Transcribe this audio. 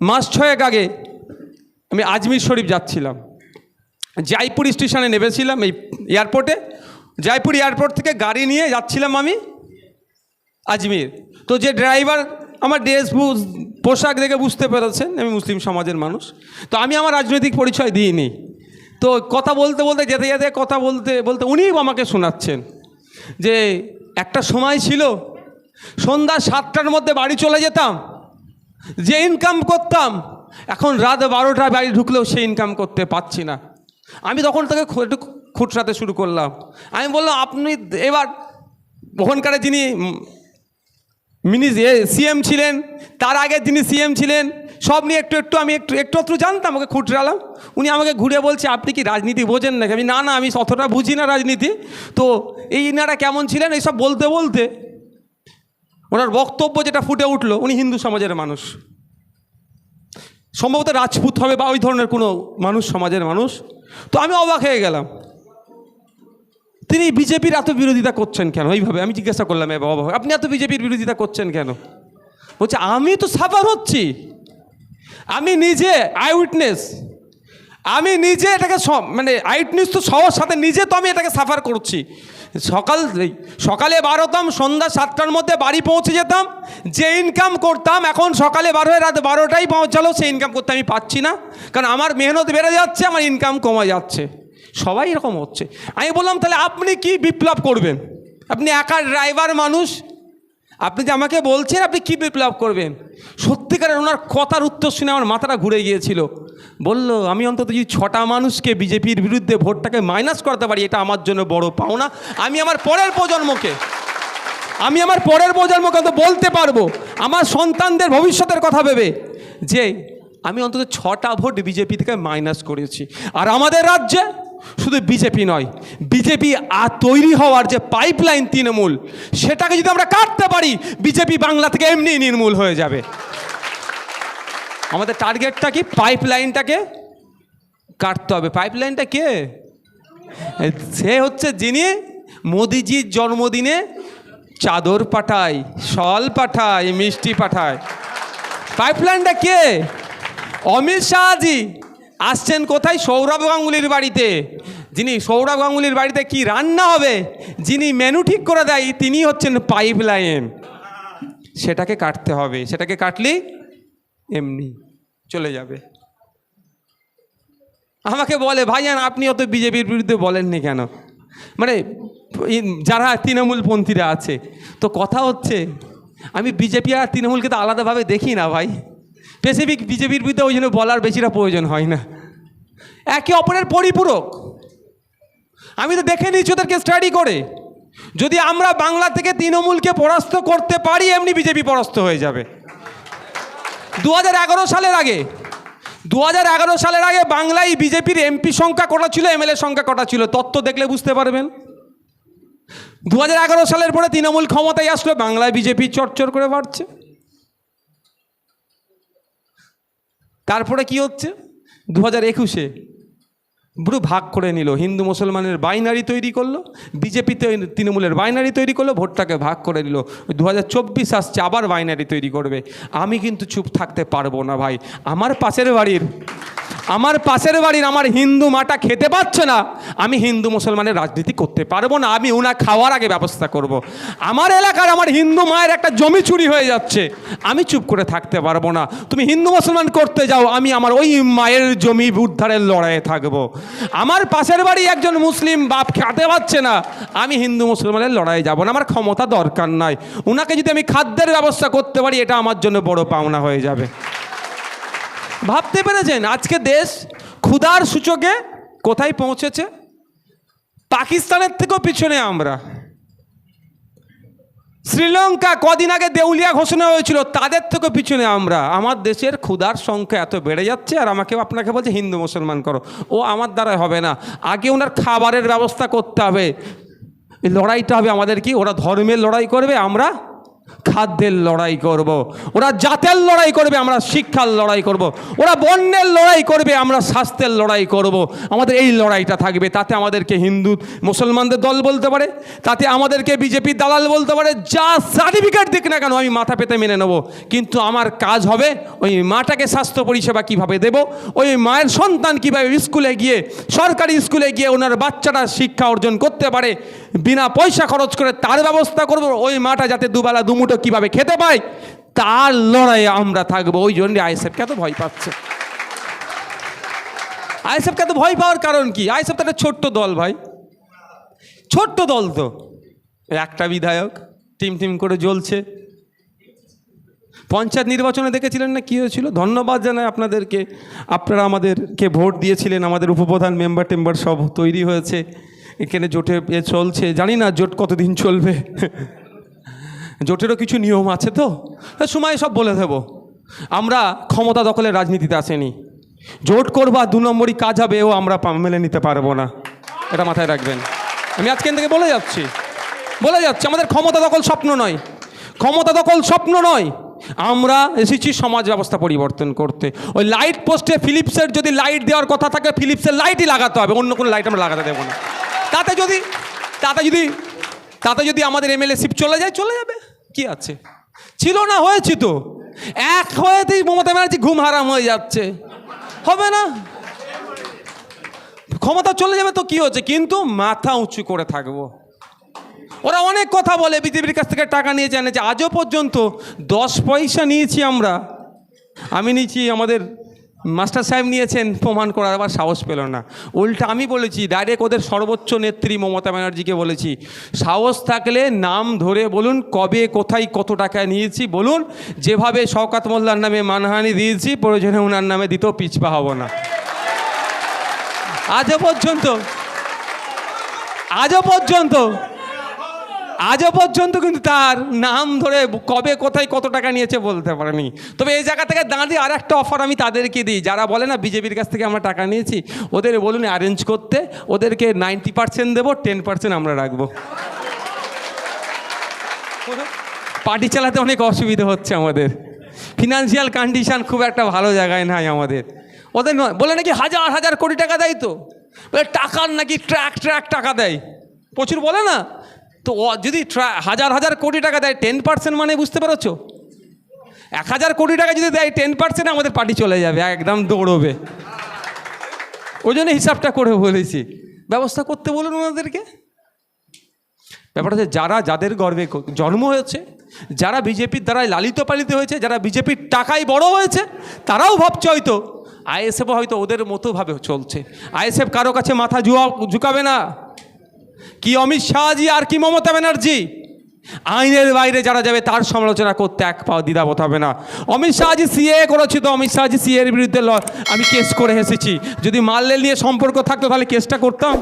মাস ছয়েক আগে আমি আজমির শরীফ যাচ্ছিলাম। জয়পুর স্টেশনে নেমেছিলাম এই এয়ারপোর্টে। জয়পুর এয়ারপোর্ট থেকে গাড়ি নিয়ে যাচ্ছিলাম আমি আজমির। তো যে ড্রাইভার আমার ড্রেস পোশাক দেখে বুঝতে পেরেছেন, আমি মুসলিম সমাজের মানুষ। তো আমি আমার রাজনৈতিক পরিচয় দিইনি। তো কথা বলতে বলতে, যেতে যেতে কথা বলতে বলতে উনিই আমাকে শোনাচ্ছেন যে একটা সময় ছিল, সন্ধ্যা সাতটার মধ্যে বাড়ি চলে যেতাম। যে ইনকাম করতাম, এখন রাত বারোটায় বাড়ি ঢুকলেও সে ইনকাম করতে পারছি না। আমি তখন তাকে একটু খুঁটরাতে শুরু করলাম। আমি বললাম, আপনি এবার ওখানকার যিনি মিনি সিএম ছিলেন, তার আগে যিনি সিএম ছিলেন, সব নিয়ে একটু একটু আমি একটু একটু একটু জানতাম, ওকে খুঁটরালাম উনি আমাকে ঘুরে বলছে, আপনি কি রাজনীতি বোঝেন নাকি? আমি, না না, আমি অতটা বুঝি না রাজনীতি। তো এই ইনারা কেমন ছিলেন, এইসব বলতে বলতে ওনার বক্তব্য যেটা ফুটে উঠল, উনি হিন্দু সমাজের মানুষ। সম্ভবত রাজপুত হবে বা ওই ধরনের কোনো মানুষ সমাজের মানুষ। তো আমি অবাক হয়ে গেলাম। তিনি বিজেপির এত বিরোধিতা করছেন কেন? ওইভাবে আমি জিজ্ঞাসা করলাম এ বাবা আপনি এত বিজেপির বিরোধিতা করছেন কেন? বলছে, আমি তো সাফার হচ্ছি। আমি নিজে, আই উইটনেস। আমি নিজে এটাকে মানে আই উইটনেস তো সবার সাথে, নিজে তো আমি এটাকে সাফার করছি। সকাল সকালে বারোতাম সন্ধ্যা সাতটার মধ্যে বাড়ি পৌঁছে যেতাম, যে ইনকাম করতাম, এখন সকালে বারো হয়ে রাত বারোটাই পৌঁছালো, সেই ইনকাম করতে আমি পাচ্ছি না। কারণ আমার মেহনত বেড়ে যাচ্ছে, আমার ইনকাম কমে যাচ্ছে। সবাই এরকম হচ্ছে। আমি বললাম, তাহলে আপনি কি বিপ্লব করবেন? আপনি একা ড্রাইভার মানুষ? আপনি যে আমাকে বলছেন, আপনি কি বিপ্লব করবেন? সত্যিকারের ওনার কথার উত্তর শুনে আমার মাথাটা ঘুরে গিয়েছিল। বলল, আমি অন্তত যদি ছটা মানুষকে বিজেপির বিরুদ্ধে ভোটটাকে মাইনাস করতে পারি, এটা আমার জন্য বড় পাওনা। আমি আমার পরের প্রজন্মকে, আমি আমার পরের প্রজন্মকে তো বলতে পারব, আমার সন্তানদের ভবিষ্যতের কথা ভেবে যে আমি অন্তত ছটা ভোট বিজেপি থেকে মাইনাস করেছি। আর আমাদের রাজ্যে শুধু বিজেপি নয়, বিজেপি আর তৈরি হওয়ার যে পাইপলাইন তৃণমূল, সেটাকে যদি আমরা কাটতে পারি, বিজেপি বাংলা থেকে এমনি নির্মূল হয়ে যাবে। আমাদের টার্গেটটা কি? পাইপ লাইনটাকে কাটতে হবে। পাইপ লাইনটা কে? সে হচ্ছে যিনি মোদিজির জন্মদিনে চাদর পাঠায়, শল পাঠায়, মিষ্টি পাঠায়। পাইপ লাইনটা কে? অমিত শাহজি। আসছেন কোথায়? সৌরভ গাঙ্গুলির বাড়িতে। যিনি সৌরভ গাঙ্গুলির বাড়িতে কি রান্না হবে, যিনি মেনু ঠিক করে দেয়, তিনি হচ্ছেন পাইপ লাইন সেটাকে কাটতে হবে। সেটাকে কাটলেই এমনি চলে যাবে। আমাকে বলে ভাইয়ান আপনি অত বিজেপির বিরুদ্ধে বলেননি কেন? মানে যারা তৃণমূলপন্থীরা আছে, তো কথা হচ্ছে, আমি বিজেপি আর তৃণমূলকে তো আলাদাভাবে দেখি না ভাই। স্পেসিফিক বিজেপির বিরুদ্ধে ওই জন্য বলার বেশিটা প্রয়োজন হয় না। একে অপরের পরিপূরক। আমি তো দেখে নিচ্ছি ওদেরকে স্টাডি করে। যদি আমরা বাংলা থেকে তৃণমূলকে পরাস্ত করতে পারি, এমনি বিজেপি পরাস্ত হয়ে যাবে। দু হাজার এগারো সালের আগে দু হাজার এগারো সালের আগে বাংলায় বিজেপির এমপি সংখ্যা কটা ছিল? এমএলএ সংখ্যা কটা ছিল? তত্ত্ব দেখলে বুঝতে পারবেন। দু হাজার এগারো সালের পরে তৃণমূল ক্ষমতায় আসলো, বাংলায় বিজেপি চরচর করে বাড়ছে। তারপরে কি হচ্ছে? দু হাজার একুশে পুরো ভাগ করে নিল। হিন্দু মুসলমানের বাইনারি তৈরি করল বিজেপিতে তৃণমূলের বাইনারি তৈরি করল, ভোটটাকে ভাগ করে নিল। দু হাজার চব্বিশ আসছে, আবার বাইনারি তৈরি করবে। আমি কিন্তু চুপ থাকতে পারব না ভাই। আমার পাশের বাড়ির আমার পাশের বাড়ির আমার হিন্দু মাটা খেতে পাচ্ছে না, আমি হিন্দু মুসলমানের রাজনীতি করতে পারব না, আমি ওনা খাওয়ার আগে ব্যবস্থা করব। আমার এলাকার আমার হিন্দু মায়ের একটা জমি চুরি হয়ে যাচ্ছে, আমি চুপ করে থাকতে পারব না। তুমি হিন্দু মুসলমান করতে যাও, আমি আমার ওই মায়ের জমি উদ্ধারের লড়াইয়ে থাকব। আমার পাশের বাড়ি একজন মুসলিম বাপ খেতে পাচ্ছে না, আমি হিন্দু মুসলমানের লড়াইয়ে যাব না, আমার ক্ষমতা দরকার নাই। ওনাকে যদি আমি খাদ্যের ব্যবস্থা করতে পারি, এটা আমার জন্য বড় পাওনা হয়ে যাবে। ভাবতে পেরেছেন আজকে দেশ ক্ষুধার সূচকে কোথায় পৌঁছেছে? পাকিস্তানের থেকেও পিছনে আমরা। শ্রীলঙ্কা কদিন আগে দেউলিয়া ঘোষণা হয়েছিল, তাদের থেকেও পিছনে আমরা। আমার দেশের ক্ষুধার সংখ্যা এত বেড়ে যাচ্ছে, আর আমাকে আপনাকে বলছে, হিন্দু মুসলমান করো। ও আমার দ্বারা হবে না। আগে ওনার খাবারের ব্যবস্থা করতে হবে। লড়াইটা হবে আমাদের কি? ওরা ধর্মের লড়াই করবে, আমরা খাদ্যের লড়াই করব। ওরা জাতের লড়াই করবে, আমরা শিক্ষার লড়াই করব। ওরা বন্যের লড়াই করবে, আমরা স্বাস্থ্যের লড়াই করব। আমাদের এই লড়াইটা থাকবে তাতে আমাদেরকে হিন্দু, মুসলমানদের দল বলতে পারে, তাতে আমাদেরকে বিজেপির দালাল বলতে পারে, যা সার্টিফিকেট দিক না কেন, আমি মাথা পেতে মেনে নেব কিন্তু আমার কাজ হবে, ওই মাটাকে স্বাস্থ্য পরিষেবা কীভাবে দেব, ওই মায়ের সন্তান কীভাবে স্কুলে গিয়ে, সরকারি স্কুলে গিয়ে ওনার বাচ্চাটা শিক্ষা অর্জন করতে পারে, বিনা পয়সা খরচ করে তার ব্যবস্থা করব, ওই মাটা যাতে দুবেলা দুমুটো কীভাবে খেতে পায় তার লড়াইয়ে আমরা থাকব। ওই জন্য আইএসএফকে এত ভয় পাচ্ছে। আইএসএফকে এত ভয় পাওয়ার কারণ কি? আইএসএফ তো একটা ছোট্ট দল ভাই। ছোট্ট দল তো। একটা বিধায়ক, টিম টিম করে জ্বলছে। পঞ্চায়েত নির্বাচনে দেখেছিলেন না কী হয়েছিল? ধন্যবাদ জানাই আপনাদেরকে। আপনারা আমাদেরকে ভোট দিয়েছিলেন। আমাদের উপপ্রধান মেম্বার টেম্বার সব তৈরি হয়েছে। এখানে জোটে চলছে। জানি না জোট কতদিন চলবে। জোটেরও কিছু নিয়ম আছে তো? সময় সব বলে দেব। আমরা ক্ষমতা দখলের রাজনীতিতে আসেনি। জোট করবা দু নম্বরই কাজ হবে ও আমরা মেনে নিতে পারব না। এটা মাথায় রাখবেন। আমি আজকে থেকে বলে যাচ্ছি। বলে যাচ্ছি, আমাদের ক্ষমতা দখল স্বপ্ন নয়। ক্ষমতা দখল স্বপ্ন নয়। আমরা এসেছি সমাজ ব্যবস্থা পরিবর্তন করতে। ওই লাইট পোস্টে ফিলিপসের যদি লাইট দেওয়ার কথা থাকে ফিলিপসের লাইটই লাগাতে হবে। অন্য কোনো লাইট আমরা লাগাতে দেবো না। তাতে যদি তাতে যদি তাতে যদি আমাদের এমএলএ শিপ চলে যায়, চলে যাবে। কি আছে? ছিল না, হয়েছে তো। এক হয়েতেই মমতা ব্যানার্জি ঘুম হারাম হয়ে যাচ্ছে। হবে না? ক্ষমতা চলে যাবে তো কি হচ্ছে? কিন্তু মাথা উঁচু করে থাকব। ওরা অনেক কথা বলে, বিজেপির কাছ থেকে টাকা নিয়ে জানে যে আজও পর্যন্ত দশ পয়সা নিয়েছি আমরা, আমি নিয়েছি আমাদের মাস্টার সাহেব নিয়েছেন, প্রমাণ করার আবার সাহস পেল না। উল্টা আমি বলেছি ডাইরেক্ট ওদের সর্বোচ্চ নেত্রী মমতা ব্যানার্জিকে বলেছি। সাহস থাকলে নাম ধরে বলুন, কবে, কোথায়, কত টাকা নিয়েছি বলুন, যেভাবে শওকাত মোল্লার নামে মানহানি দিয়েছি, প্রয়োজনে ওনার নামে দিতেও পিছপা হব না। আজও পর্যন্ত আজও পর্যন্ত আজও পর্যন্ত কিন্তু তার নাম ধরে কবে, কোথায় কত টাকা নিয়েছে বলতে পারেনি। তবে এই জায়গা থেকে দাঁড়িয়ে আর একটা অফার আমি তাদেরকে দিই। যারা বলে না, বিজেপির কাছ থেকে আমরা টাকা নিয়েছি, ওদের বলুন অ্যারেঞ্জ করতে, ওদেরকে নাইনটি পার্সেন্ট দেবো টেন পার্সেন্ট আমরা রাখব। পার্টি চালাতে অনেক অসুবিধা হচ্ছে আমাদের। ফিনান্সিয়াল কন্ডিশন খুব একটা ভালো জায়গায় নাই আমাদের। ওদের নয়, বলে নাকি হাজার হাজার কোটি টাকা দেয় তো? টাকার নাকি ট্র্যাক ট্র্যাক টাকা দেয়। প্রচুর বলে না? তো যদি হাজার হাজার কোটি টাকা দেয় টেন পার্সেন্ট মানে বুঝতে পেরেছ? এক হাজার কোটি টাকা যদি দেয় টেন পার্সেন্ট আমাদের পার্টি চলে যাবে, একদম দৌড়বে। ওই জন্য হিসাবটা করে বলেছি। ব্যবস্থা করতে বলুন ওনাদেরকে। ব্যাপারটা হচ্ছে যারা, যাদের গর্বে জন্ম হয়েছে, যারা বিজেপির দ্বারাই লালিত পালিত হয়েছে, যারা বিজেপির টাকায় বড় হয়েছে, তারাও ভাবছে হয়তো আইএসএফও হয়তো ওদের মতোভাবে চলছে। আইএসএফ কারও কাছে মাথা জুয়া, ঝুঁকাবে না। কি অমিত শাহজি আর কি মমতা ব্যানার্জি? আইনের বাইরে যারা যাবে, তার সমালোচনা করতে এক পাও দ্বিধাবোধ হবে না। অমিত শাহজি সিএ করেছি তো অমিত শাহজি সিএর বিরুদ্ধে আমি কেস করে এসেছি। যদি মাল্যের নিয়ে সম্পর্ক থাকতো, তাহলে কেসটা করতাম।